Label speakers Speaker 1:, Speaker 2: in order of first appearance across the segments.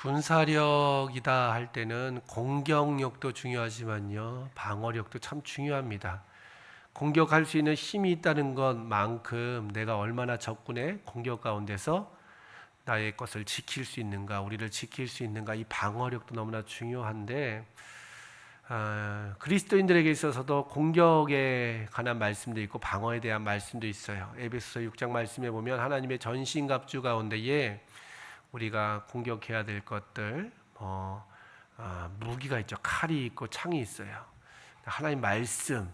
Speaker 1: 군사력이다 할 때는 공격력도 중요하지만요. 방어력도 참 중요합니다. 공격할 수 있는 힘이 있다는 것만큼 내가 얼마나 적군의 공격 가운데서 나의 것을 지킬 수 있는가, 우리를 지킬 수 있는가, 이 방어력도 너무나 중요한데 아, 그리스도인들에게 있어서도 공격에 관한 말씀도 있고 방어에 대한 말씀도 있어요. 에베소서 6장 말씀에 보면 하나님의 전신갑주 가운데에 우리가 공격해야 될 것들, 뭐 아, 무기가 있죠. 칼이 있고 창이 있어요. 하나님 말씀,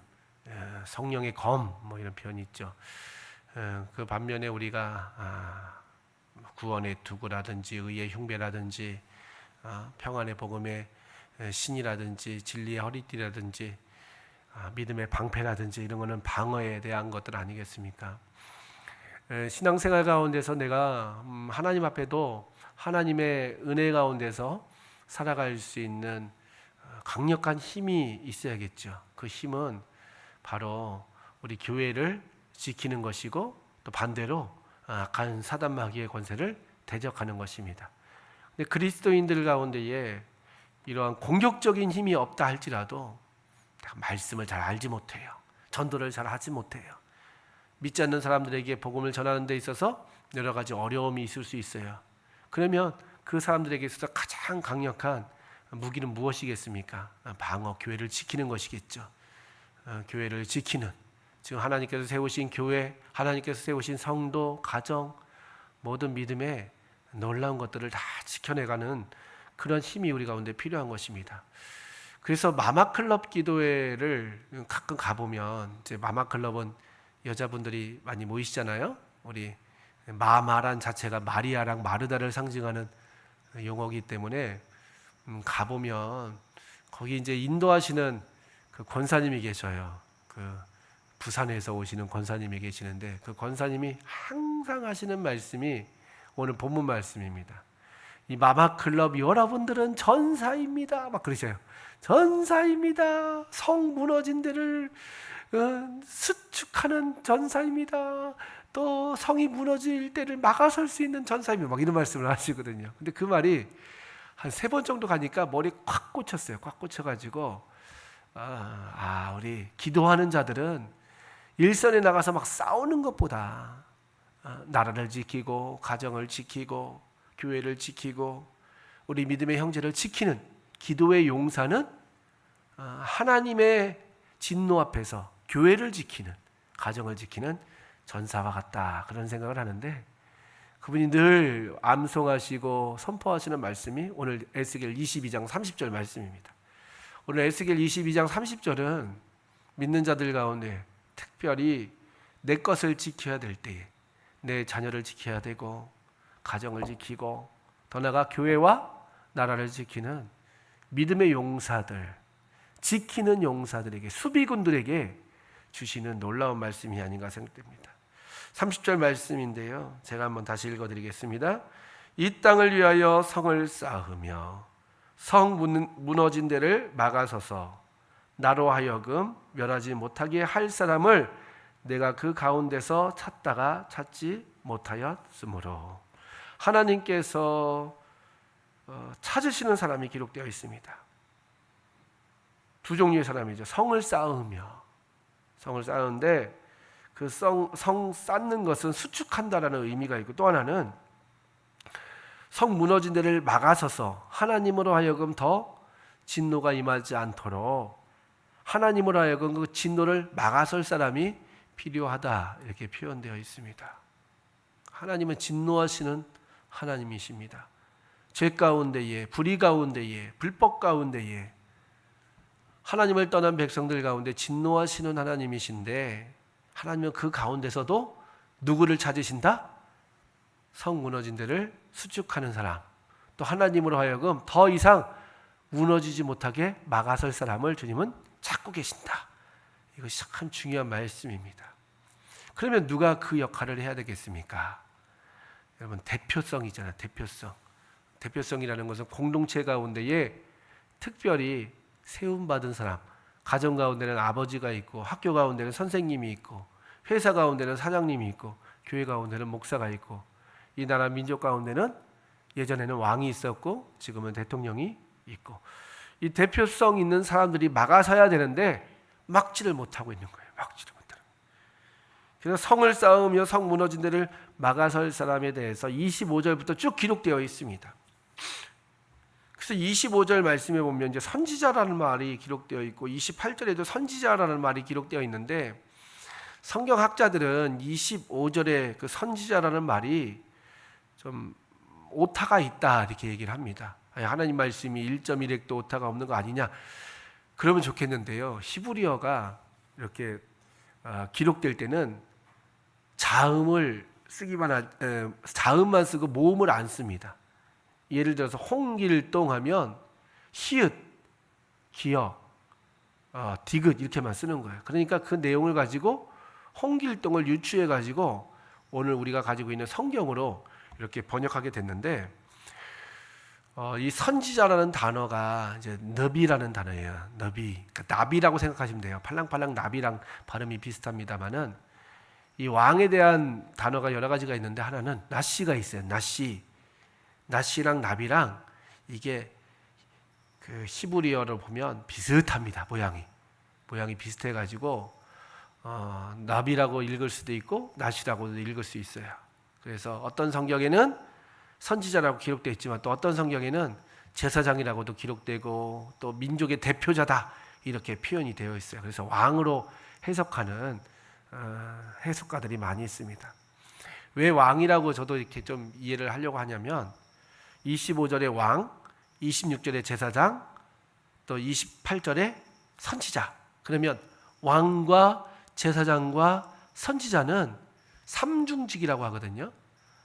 Speaker 1: 예, 성령의 검, 뭐 이런 표현이 있죠. 예, 그 반면에 우리가 아, 구원의 투구라든지 의의 흉배라든지 아, 평안의 복음의 예, 신이라든지 진리의 허리띠라든지 아, 믿음의 방패라든지 이런 거는 방어에 대한 것들 아니겠습니까? 에, 신앙생활 가운데서 내가 음, 하나님 앞에도 하나님의 은혜 가운데서 살아갈 수 있는 어, 강력한 힘이 있어야겠죠. 그 힘은 바로 우리 교회를 지키는 것이고 또 반대로 아, 악한 사단 마귀의 권세를 대적하는 것입니다. 근데 그리스도인들 가운데에 이러한 공격적인 힘이 없다 할지라도 말씀을 잘 알지 못해요. 전도를 잘 하지 못해요. 믿지 않는 사람들에게 복음을 전하는 데 있어서 여러 가지 어려움이 있을 수 있어요. 그러면 그 사람들에게 있어서 가장 강력한 무기는 무엇이겠습니까? 방어, 교회를 지키는 것이겠죠. 어, 교회를 지키는 지금 하나님께서 세우신 교회, 하나님께서 세우신 성도, 가정 모든 믿음의 놀라운 것들을 다 지켜내가는 그런 힘이 우리 가운데 필요한 것입니다. 그래서 마마클럽 기도회를 가끔 가보면 이제 마마클럽은 여자분들이 많이 모이시잖아요. 우리 마마란 자체가 마리아랑 마르다를 상징하는 용어이기 때문에 음, 가보면 거기 이제 인도하시는 그 권사님이 계셔요. 그 부산에서 오시는 권사님이 계시는데 그 권사님이 항상 하시는 말씀이 오늘 본문 말씀입니다. 이 마마 클럽 여러분들은 전사입니다. 막 그러셔요. 전사입니다. 성 무너진 데를 어, 수축하는 전사입니다. 또 성이 무너질 때를 막아설 수 있는 전사입니다. 막 이런 말씀을 하시거든요. 근데 그 말이 한 세 번 정도 가니까 머리 꽉 꽂혔어요. 꽉 꽂혀가지고 아, 아 우리 기도하는 자들은 일선에 나가서 막 싸우는 것보다 아, 나라를 지키고 가정을 지키고 교회를 지키고 우리 믿음의 형제를 지키는 기도의 용사는 아, 하나님의 진노 앞에서 교회를 지키는 가정을 지키는 전사와 같다 그런 생각을 하는데 그분이 늘 암송하시고 선포하시는 말씀이 오늘 에스겔 22장 30절 말씀입니다. 오늘 에스겔 22장 30절은 믿는 자들 가운데 특별히 내 것을 지켜야 될 때에 내 자녀를 지켜야 되고 가정을 지키고 더 나아가 교회와 나라를 지키는 믿음의 용사들 지키는 용사들에게 수비군들에게 주시는 놀라운 말씀이 아닌가 생각됩니다. 30절 말씀인데요. 제가 한번 다시 읽어 드리겠습니다. 이 땅을 위하여 성을 쌓으며 성 무너진 데를 막아서서 나로 하여금 멸하지 못하게 할 사람을 내가 그 가운데서 찾다가 찾지 못하였으므로 하나님께서 어, 찾으시는 사람이 기록되어 있습니다. 두 종류의 사람이죠. 성을 쌓으며 성을 쌓는데 그 성, 성 쌓는 것은 수축한다라는 의미가 있고 또 하나는 성 무너진 데를 막아서서 하나님으로 하여금 더 진노가 임하지 않도록 하나님으로 하여금 그 진노를 막아설 사람이 필요하다 이렇게 표현되어 있습니다. 하나님은 진노하시는 하나님이십니다. 죄 가운데에 불의 가운데에 불법 가운데에 하나님을 떠난 백성들 가운데 진노하시는 하나님이신데 하나님은 그 가운데서도 누구를 찾으신다? 성 무너진 데를 수축하는 사람. 또 하나님으로 하여금 더 이상 무너지지 못하게 막아설 사람을 주님은 찾고 계신다. 이것이 참 중요한 말씀입니다. 그러면 누가 그 역할을 해야 되겠습니까? 여러분 대표성이잖아요. 대표성. 대표성이라는 것은 공동체 가운데에 특별히 세움 받은 사람, 가정 가운데는 아버지가 있고 학교 가운데는 선생님이 있고 회사 가운데는 사장님이 있고 교회 가운데는 목사가 있고 이 나라 민족 가운데는 예전에는 왕이 있었고 지금은 대통령이 있고 이 대표성 있는 사람들이 막아서야 되는데 막지를 못하고 있는 거예요. 막지를 못하는. 그래서 성을 쌓으며 성 무너진 데를 막아설 사람에 대해서 25절부터 쭉 기록되어 있습니다. 그래서 25절 말씀에 보면 이제 선지자라는 말이 기록되어 있고 28절에도 선지자라는 말이 기록되어 있는데 성경 학자들은 25절에 그 선지자라는 말이 좀 오타가 있다 이렇게 얘기를 합니다. 하나님 말씀이 1.1획도 오타가 없는 거 아니냐? 그러면 좋겠는데요. 히브리어가 이렇게 어, 기록될 때는 자음을 쓰기만 자음만 쓰고 모음을 안 씁니다. 예를 들어서 홍길동 하면 히읗, 기역, 어, 디귿 이렇게만 쓰는 거예요. 그러니까 그 내용을 가지고 홍길동을 유추해 가지고 오늘 우리가 가지고 있는 성경으로 이렇게 번역하게 됐는데 어, 이 선지자라는 단어가 이제 너비라는 단어예요. 너비, 그러니까 나비라고 생각하시면 돼요. 팔랑팔랑 나비랑 발음이 비슷합니다만은 이 왕에 대한 단어가 여러 가지가 있는데 하나는 나시가 있어요. 나시, 나시랑 나비랑 이게 그 히브리어를 보면 비슷합니다. 모양이 모양이 비슷해 가지고 어, 나비라고 읽을 수도 있고 나시라고도 읽을 수 있어요. 그래서 어떤 성경에는 선지자라고 기록되어 있지만 또 어떤 성경에는 제사장이라고도 기록되고 또 민족의 대표자다 이렇게 표현이 되어 있어요. 그래서 왕으로 해석하는 어, 해석가들이 많이 있습니다. 왜 왕이라고 저도 이렇게 좀 이해를 하려고 하냐면 25절에 왕, 26절에 제사장, 또 28절에 선지자. 그러면 왕과 제사장과 선지자는 삼중직이라고 하거든요.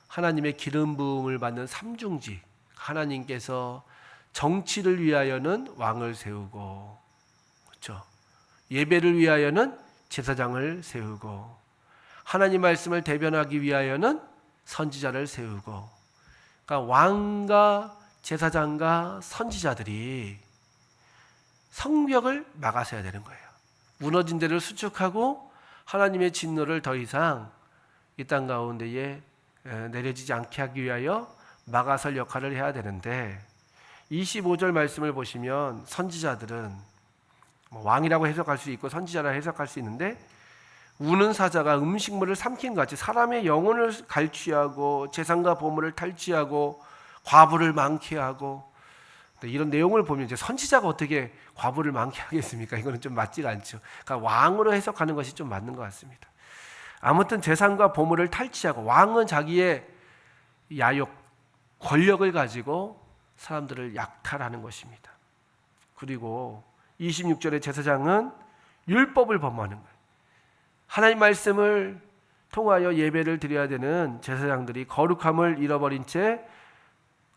Speaker 1: 하나님의 기름 부음을 받는 삼중직. 하나님께서 정치를 위하여는 왕을 세우고 그렇죠. 예배를 위하여는 제사장을 세우고 하나님 말씀을 대변하기 위하여는 선지자를 세우고 그러니까 왕과 제사장과 선지자들이 성벽을 막아서야 되는 거예요. 무너진 데를 수축하고 하나님의 진노를 더 이상 이 땅 가운데에 내려지지 않게 하기 위하여 막아설 역할을 해야 되는데 25절 말씀을 보시면 선지자들은 뭐 왕이라고 해석할 수 있고 선지자라 해석할 수 있는데 우는 사자가 음식물을 삼킨 것 같이 사람의 영혼을 갈취하고 재산과 보물을 탈취하고 과부를 많게 하고 이런 내용을 보면 이제 선지자가 어떻게 과부를 많게 하겠습니까? 이거는 좀 맞지가 않죠. 그러니까 왕으로 해석하는 것이 좀 맞는 것 같습니다. 아무튼 재산과 보물을 탈취하고 왕은 자기의 야욕, 권력을 가지고 사람들을 약탈하는 것입니다. 그리고 26절의 제사장은 율법을 범하는 거예요. 하나님 말씀을 통하여 예배를 드려야 되는 제사장들이 거룩함을 잃어버린 채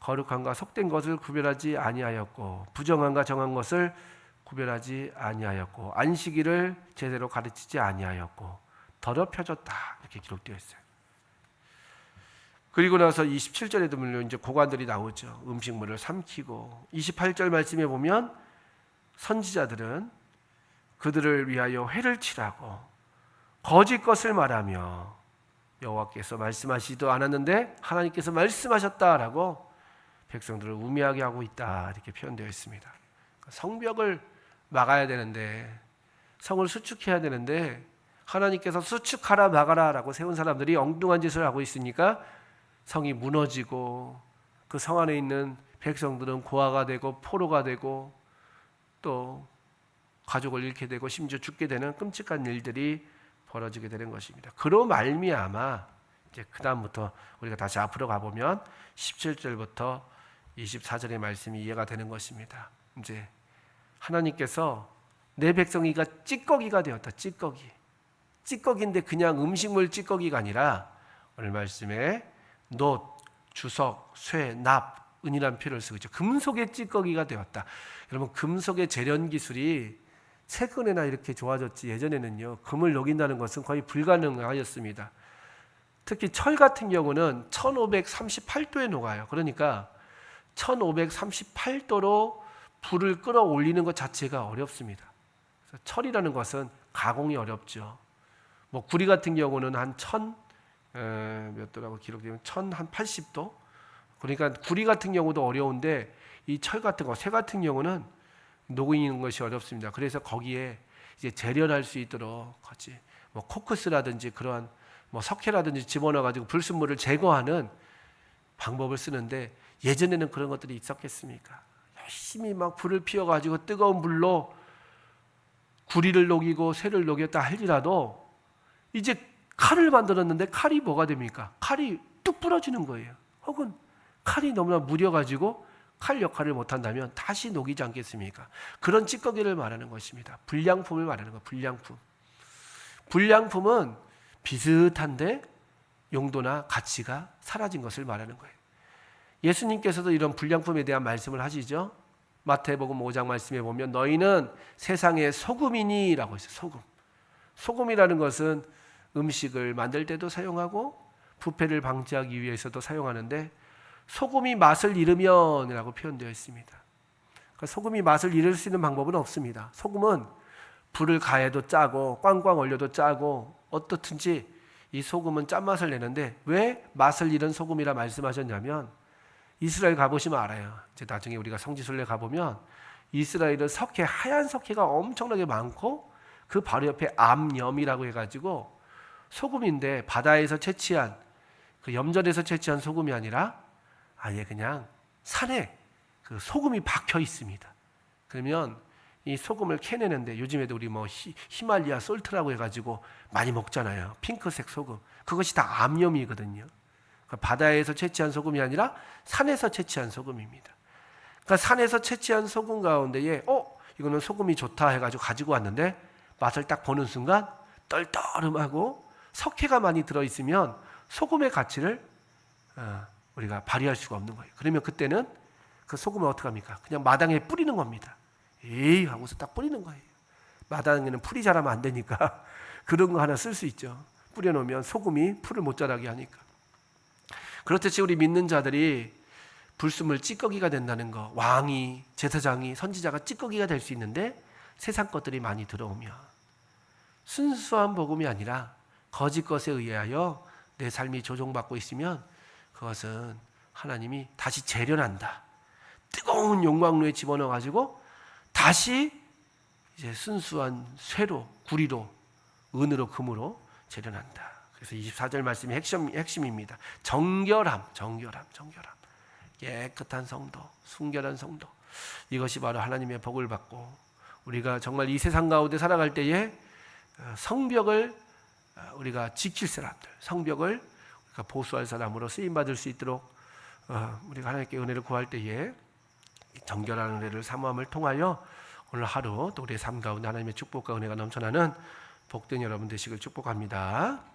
Speaker 1: 거룩함과 속된 것을 구별하지 아니하였고 부정함과 정한 것을 구별하지 아니하였고 안식일을 제대로 가르치지 아니하였고 더럽혀졌다 이렇게 기록되어 있어요. 그리고 나서 27절에도 물론 이제 고관들이 나오죠. 음식물을 삼키고 28절 말씀에 보면 선지자들은 그들을 위하여 회를 치라고 거짓 것을 말하며 여호와께서 말씀하시지도 않았는데 하나님께서 말씀하셨다라고 백성들을 우매하게 하고 있다 이렇게 표현되어 있습니다. 성벽을 막아야 되는데 성을 수축해야 되는데 하나님께서 수축하라 막아라라고 세운 사람들이 엉뚱한 짓을 하고 있으니까 성이 무너지고 그 성 안에 있는 백성들은 고아가 되고 포로가 되고 또 가족을 잃게 되고 심지어 죽게 되는 끔찍한 일들이 벌어지게 되는 것입니다. 그로 말미암아 이제 그 다음부터 우리가 다시 앞으로 가 보면 17절부터 24절의 말씀이 이해가 되는 것입니다. 이제 하나님께서 내 백성이가 찌꺼기가 되었다. 찌꺼기. 찌꺼기인데 그냥 음식물 찌꺼기가 아니라 오늘 말씀에 놋, 주석, 쇠, 납, 은이란 표를 쓰고 있죠. 금속의 찌꺼기가 되었다. 여러분 금속의 재련 기술이 최근에나 이렇게 좋아졌지 예전에는요 금을 녹인다는 것은 거의 불가능하였습니다. 특히 철 같은 경우는 1538도에 녹아요. 그러니까 1538도로 불을 끌어올리는 것 자체가 어렵습니다. 철이라는 것은 가공이 어렵죠. 뭐 구리 같은 경우는 한천몇 도라고 기록되면 천한 80도 그러니까 구리 같은 경우도 어려운데 이 철 같은 거, 쇠 같은 경우는 녹이는 것이 어렵습니다. 그래서 거기에 이제 재련할 수 있도록 같이 뭐 코크스라든지 그러한 뭐 석회라든지 집어넣어 가지고 불순물을 제거하는 방법을 쓰는데 예전에는 그런 것들이 있었겠습니까? 열심히 막 불을 피워 가지고 뜨거운 불로 구리를 녹이고 쇠를 녹였다 할지라도 이제 칼을 만들었는데 칼이 뭐가 됩니까? 칼이 뚝 부러지는 거예요. 혹은 칼이 너무나 무려 가지고 칼 역할을 못 한다면 다시 녹이지 않겠습니까? 그런 찌꺼기를 말하는 것입니다. 불량품을 말하는 거, 불량품. 불량품은 비슷한데 용도나 가치가 사라진 것을 말하는 거예요. 예수님께서도 이런 불량품에 대한 말씀을 하시죠. 마태복음 5장 말씀에 보면 너희는 세상의 소금이니라고 했어요. 소금. 소금이라는 것은 음식을 만들 때도 사용하고 부패를 방지하기 위해서도 사용하는데 소금이 맛을 잃으면이라고 표현되어 있습니다. 그러니까 소금이 맛을 잃을 수 있는 방법은 없습니다. 소금은 불을 가해도 짜고 꽝꽝 얼려도 짜고 어떻든지 이 소금은 짠맛을 내는데 왜 맛을 잃은 소금이라 말씀하셨냐면 이스라엘 가보시면 알아요. 이제 나중에 우리가 성지순례 가보면 이스라엘은 석회 하얀 석회가 엄청나게 많고 그 바로 옆에 암염이라고 해가지고 소금인데 바다에서 채취한 그 염전에서 채취한 소금이 아니라 아예 그냥 산에 그 소금이 박혀 있습니다. 그러면 이 소금을 캐내는데 요즘에도 우리 뭐 히, 히말리아 솔트라고 해가지고 많이 먹잖아요. 핑크색 소금. 그것이 다 암염이거든요. 그러니까 바다에서 채취한 소금이 아니라 산에서 채취한 소금입니다. 그러니까 산에서 채취한 소금 가운데에 어 이거는 소금이 좋다 해가지고 가지고 왔는데 맛을 딱 보는 순간 떨떠름하고 석회가 많이 들어 있으면 소금의 가치를 어, 우리가 발휘할 수가 없는 거예요. 그러면 그때는 그 소금을 어떻게 합니까? 그냥 마당에 뿌리는 겁니다. 에이 하고서 딱 뿌리는 거예요. 마당에는 풀이 자라면 안 되니까 그런 거 하나 쓸 수 있죠. 뿌려놓으면 소금이 풀을 못 자라게 하니까. 그렇듯이 우리 믿는 자들이 불순물 찌꺼기가 된다는 거. 왕이, 제사장이, 선지자가 찌꺼기가 될 수 있는데 세상 것들이 많이 들어오면 순수한 복음이 아니라 거짓 것에 의하여 내 삶이 조종받고 있으면 그것은 하나님이 다시 재련한다. 뜨거운 용광로에 집어넣어 가지고 다시 이제 순수한 쇠로 구리로 은으로 금으로 재련한다. 그래서 24절 말씀이 핵심 핵심입니다. 정결함, 정결함, 정결함. 깨끗한 성도, 순결한 성도. 이것이 바로 하나님의 복을 받고 우리가 정말 이 세상 가운데 살아갈 때에 어, 성벽을 어, 우리가 지킬 사람들, 성벽을 보수할 사람으로 쓰임 받을 수 있도록 어, 우리가 하나님께 은혜를 구할 때에 정결한 은혜를 사모함을 통하여 오늘 하루 또 우리의 삶 가운데 하나님의 축복과 은혜가 넘쳐나는 복된 여러분 되시길 축복합니다.